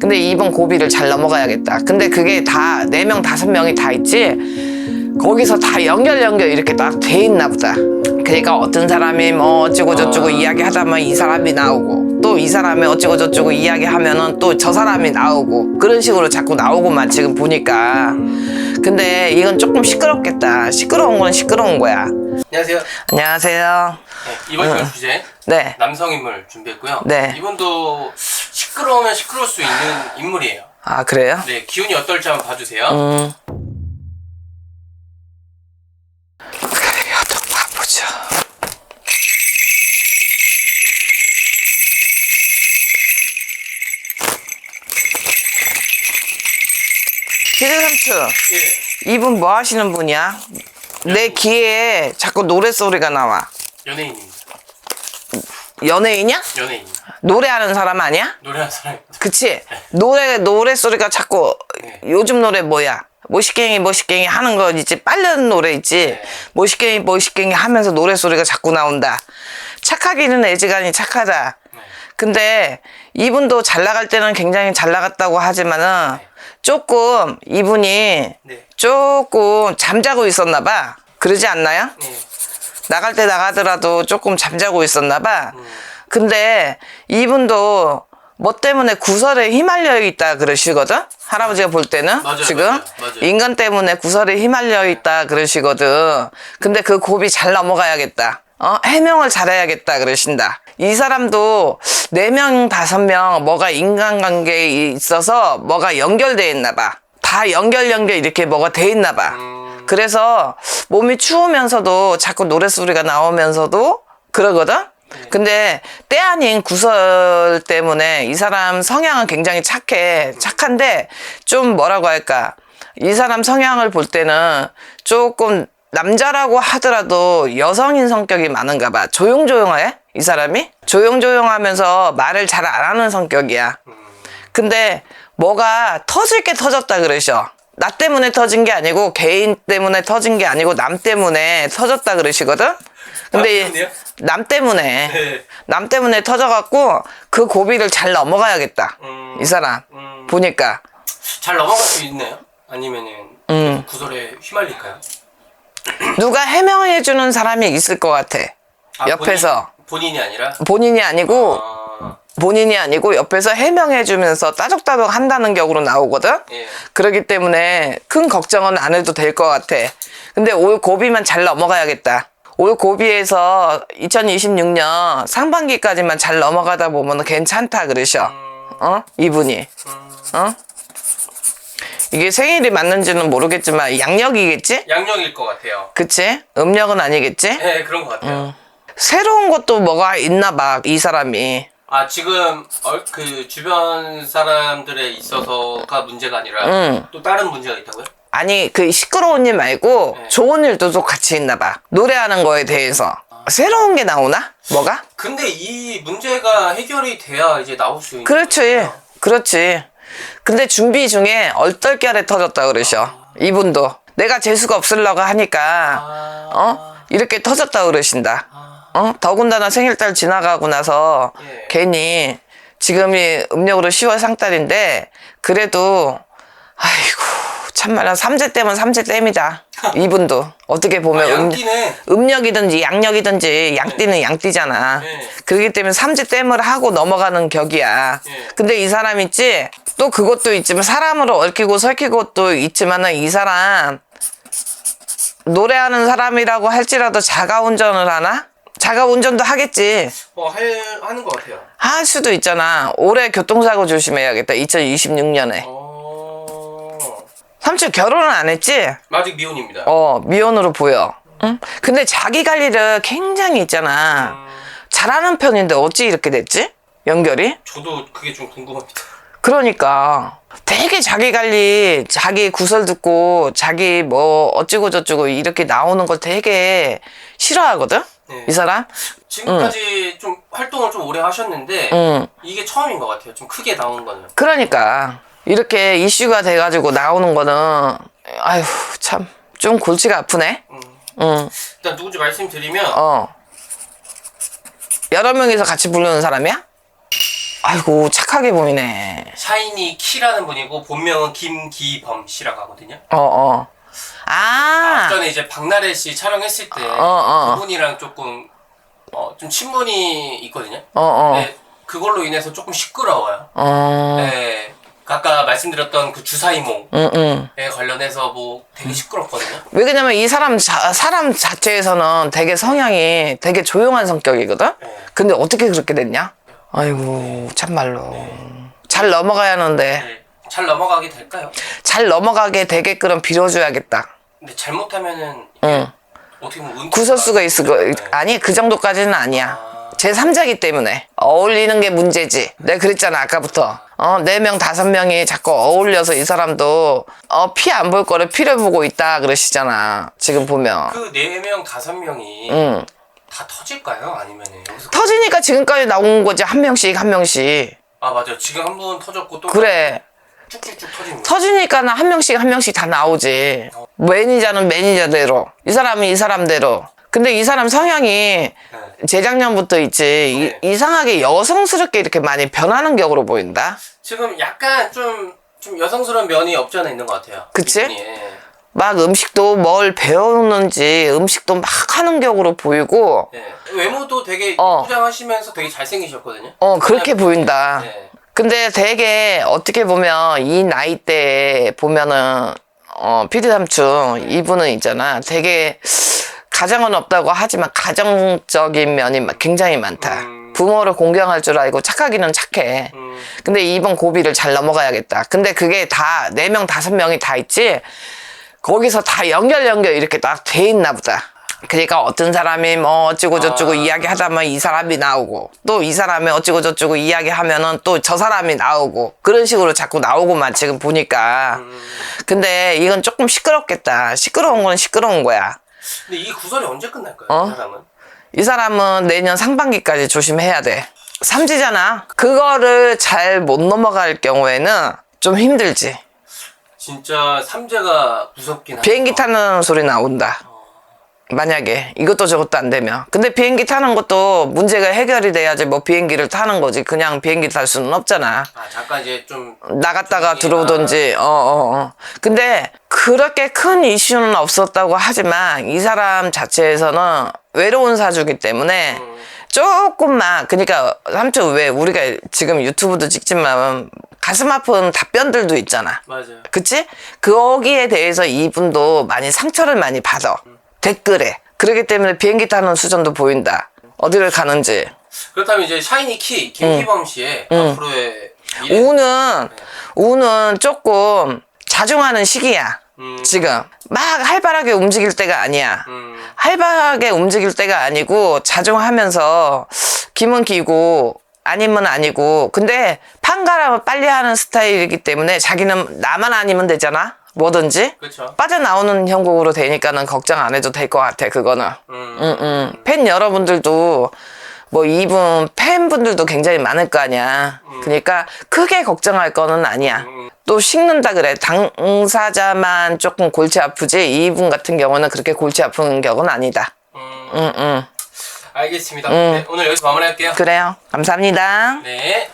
근데 이번 고비를 잘 넘어가야겠다. 근데 그게 다 네 명 다섯 명이 다 있지. 거기서 다 연결 연결 이렇게 딱 돼 있나 보다. 그러니까 어떤 사람이 뭐 어쩌고 저쩌고 아. 이야기하다면 이 사람이 나오고 또 이 사람이 어쩌고 저쩌고 이야기하면은 또 저 사람이 나오고 그런 식으로 자꾸 나오고만 지금 보니까. 근데 이건 조금 시끄럽겠다. 시끄러운 건 시끄러운 거야. 안녕하세요. 안녕하세요. 네, 이번 시간 주제 네. 남성 인물 준비했고요. 네. 이분도 시끄러우면 시끄러울 수 있는 인물이에요. 아 그래요? 네, 기운이 어떨지 한번 봐주세요. 음. 그래요, 또 봐보죠. 피디삼촌, 예, 이분 뭐 하시는 분이야? 내 귀에 자꾸 노래 소리가 나와. 연예인입니다. 연예인이야? 연예인. 노래하는 사람 아니야? 노래하는 사람입니다. 그치? 노래, 노래 소리가 자꾸, 네. 요즘 노래 뭐야? 모시갱이, 모시갱이 하는 거 있지? 빨려는 노래 있지? 네. 모시갱이, 모시갱이 하면서 노래 소리가 자꾸 나온다. 착하기는 애지간히 착하다. 네. 근데 이분도 잘 나갈 때는 굉장히 잘 나갔다고 하지만은 조금 이분이 네. 조금 잠자고 있었나 봐. 그러지 않나요? 네. 나갈 때 나가더라도 조금 잠자고 있었나 봐. 음. 근데 이분도 뭐 때문에 구설에 휘말려 있다 그러시거든? 할아버지가 볼 때는 맞아요, 지금 맞아요, 맞아요. 인간 때문에 구설에 휘말려 있다 그러시거든. 근데 그 곱이 잘 넘어가야겠다. 어? 해명을 잘해야겠다 그러신다. 이 사람도 네 명 다섯 명 뭐가 인간관계에 있어서 뭐가 연결돼 있나 봐. 다 연결 연결 이렇게 뭐가 돼 있나 봐. 음, 그래서 몸이 추우면서도 자꾸 노래소리가 나오면서도 그러거든? 근데 때 아닌 구설 때문에 이 사람 성향은 굉장히 착해. 착한데 좀 뭐라고 할까. 이 사람 성향을 볼 때는 조금 남자라고 하더라도 여성인 성격이 많은가 봐. 조용조용해? 이 사람이? 조용조용하면서 말을 잘 안 하는 성격이야. 근데 뭐가 터질 게 터졌다 그러셔. 나 때문에 터진 게 아니고 개인 때문에 터진 게 아니고 남 때문에 터졌다 그러시거든. 근데 남 때문에요? 남 때문에 네. 남 때문에 터져갖고 그 고비를 잘 넘어가야겠다. 음, 이 사람 음, 보니까 잘 넘어갈 수 있나요? 아니면은 음. 구설에 휘말릴까요? 누가 해명해 주는 사람이 있을 것 같아. 아, 옆에서 본인, 본인이 아니라 본인이 아니고 아, 본인이 아니고 옆에서 해명해 주면서 따적따적 한다는 격으로 나오거든. 예. 그렇기 때문에 큰 걱정은 안 해도 될 것 같아. 근데 올 고비만 잘 넘어가야겠다. 올 고비에서 2026년 상반기까지만 잘 넘어가다 보면 괜찮다 그러셔. 음, 어? 이분이. 음, 어? 이게 생일이 맞는지는 모르겠지만 양력이겠지? 양력일 것 같아요. 그치? 음력은 아니겠지? 네, 그런 것 같아요. 음. 새로운 것도 뭐가 있나 봐, 이 사람이. 아 지금 어, 그 주변 사람들에 있어서가 문제가 아니라 음. 또 다른 문제가 있다고요? 아니, 그 시끄러운 일 말고 네. 좋은 일도 또 같이 있나 봐. 노래하는 거에 대해서. 새로운 게 나오나? 뭐가? 근데 이 문제가 해결이 돼야 이제 나올 수 있는 그렇지. 거잖아요. 그렇지. 근데 준비 중에 얼떨결에 터졌다 그러셔. 이분도. 내가 재수가 없으려고 하니까, 아, 어? 이렇게 터졌다 그러신다. 아, 어? 더군다나 생일달 지나가고 나서 예. 괜히 지금이 음력으로 10월 상달인데 그래도 아이고 참말로 삼재 땜은 삼재 땜이다. 이분도 어떻게 보면 아, 음, 양띠네. 음력이든지 양력이든지 양띠는 양띠잖아. 네. 그렇기 때문에 삼재 땜을 하고 넘어가는 격이야. 네. 근데 이 사람 있지? 또 그것도 있지만 사람으로 얽히고 설키고 또 있지만은 이 사람 노래하는 사람이라고 할지라도 자가 운전을 하나? 자가 운전도 하겠지. 어, 할, 하는 것 같아요. 할 수도 있잖아. 올해 교통사고 조심해야겠다. 2026년에. 어, 삼촌 결혼은 안 했지? 아직 미혼입니다. 어, 미혼으로 보여. 응? 근데 자기 관리를 굉장히 있잖아. 음, 잘하는 편인데 어찌 이렇게 됐지? 연결이? 저도 그게 좀 궁금합니다. 그러니까 되게 자기 관리, 자기 구설 듣고 자기 뭐 어찌고 저찌고 이렇게 나오는 걸 되게 싫어하거든? 네. 이 사람? 지금까지 좀 활동을 좀 오래 하셨는데 응. 이게 처음인 것 같아요. 좀 크게 나온 거는. 그러니까 이렇게 이슈가 돼가지고 나오는 거는 아휴 참 좀 골치가 아프네. 음. 응. 일단 누군지 말씀드리면 어. 여러 명이서 같이 부르는 사람이야? 아이고 착하게 보이네. 샤이니 키라는 분이고 본명은 김기범 씨라고 하거든요. 어 어. 아. 앞전에 이제 박나래 씨 촬영했을 때 어. 그분이랑 조금 어, 좀 친분이 있거든요. 어 어. 네, 그걸로 인해서 조금 시끄러워요. 어. 네, 아까 말씀드렸던 그 주사이몽에 응 응. 관련해서 뭐 되게 시끄럽거든요. 왜 그러냐면 이 사람 자, 사람 자체에서는 되게 성향이 되게 조용한 성격이거든. 네. 근데 어떻게 그렇게 됐냐? 아이고 참말로 잘 넘어가야 하는데 네, 잘 넘어가게 될까요? 잘 넘어가게 되게끔 빌어줘야겠다. 근데 잘못하면은 응. 어떻게 보면 은 구설수가 있을 거 네. 아니 그 정도까지는 아니야. 아. 제 3자기 때문에 어울리는 게 문제지. 내가 그랬잖아 아까부터. 어, 네명 다섯 명이 자꾸 어울려서 이 사람도 어, 피 안 볼 거를 피를 보고 있다 그러시잖아. 지금 보면. 그네명 다섯 명이 응. 다 터질까요? 여기서 터지니까 지금까지 나온 거지 한 명씩 한 명씩. 아 맞아 지금 한 분 터졌고 또 그래. 쭉쭉쭉 터지는 거. 터지니까는 한 명씩 한 명씩 다 나오지. 매니저는 매니저대로, 이 사람은 이 사람대로. 근데 이 사람 성향이 네. 재작년부터 있지 이, 이상하게 여성스럽게 이렇게 많이 변하는 격으로 보인다. 지금 약간 좀, 좀 여성스러운 면이 없지 않아 있는 것 같아요. 그치? 예. 막 음식도 뭘 배우는지 음식도 막 하는 격으로 보이고, 예. 외모도 되게 어. 포장하시면서 되게 잘생기셨거든요. 어 그렇게 보인다. 예. 근데 되게 어떻게 보면 이 나이 때 보면은 어 피디 삼촌 이분은 있잖아. 되게 가정은 없다고 하지만 가정적인 면이 막 굉장히 많다. 음. 부모를 공경할 줄 알고 착하기는 착해. 음, 근데 이번 고비를 잘 넘어가야겠다. 근데 그게 다 네 명 다섯 명이 다 있지. 거기서 다 연결 연결 이렇게 딱 돼 있나 보다. 그러니까 어떤 사람이 뭐 어찌고 저찌고 아. 이야기하다면 이 사람이 나오고 또 이 사람이 어찌고 저찌고 이야기하면은 또 저 사람이 나오고 그런 식으로 자꾸 나오고만 지금 보니까 음. 근데 이건 조금 시끄럽겠다 시끄러운 건 시끄러운 거야 근데 이 구설이 언제 끝날까요? 어? 이 사람은? 이 사람은 내년 상반기까지 조심해야 돼 삼지잖아 그거를 잘 못 넘어갈 경우에는 좀 힘들지 진짜 삼재가 무섭긴 하죠. 비행기 타는 소리 나온다. 만약에 이것도 저것도 안 되면. 근데 비행기 타는 것도 문제가 해결이 돼야지 뭐 비행기를 타는 거지. 그냥 비행기 탈 수는 없잖아. 아 잠깐 이제 좀 나갔다가 들어오든지, 어, 어, 어. 근데 그렇게 큰 이슈는 없었다고 하지만 이 사람 자체에서는 외로운 사주기 때문에 음. 조금만, 그러니까 삼촌 왜 우리가 지금 유튜브도 찍지만 가슴 아픈 답변들도 있잖아. 맞아요. 그치? 거기에 대해서 이분도 많이 상처를 많이 받아. 댓글에. 그렇기 때문에 비행기 타는 수준도 보인다. 어디를 가는지. 그렇다면 이제 샤이니 키 김기범 씨의 앞으로의 미래 우는, 우는 조금 자중하는 시기야. 음. 지금. 막 활발하게 움직일 때가 아니야. 음, 활발하게 움직일 때가 아니고 자중하면서 김은 기고 아니면 아니고 근데 판가람을 빨리 하는 스타일이기 때문에 자기는 나만 아니면 되잖아 뭐든지 그렇죠. 빠져나오는 형국으로 되니까는 걱정 안 해도 될 것 같아 그거는 음, 응, 응. 팬 여러분들도 뭐 이분 팬분들도 굉장히 많을 거 아니야 그러니까 크게 걱정할 거는 아니야 음. 또 식는다 그래 당사자만 조금 골치 아프지 이분 같은 경우는 그렇게 골치 아픈 격은 아니다 음, 응, 응. 알겠습니다. 네, 오늘 여기서 마무리할게요. 그래요 감사합니다 네.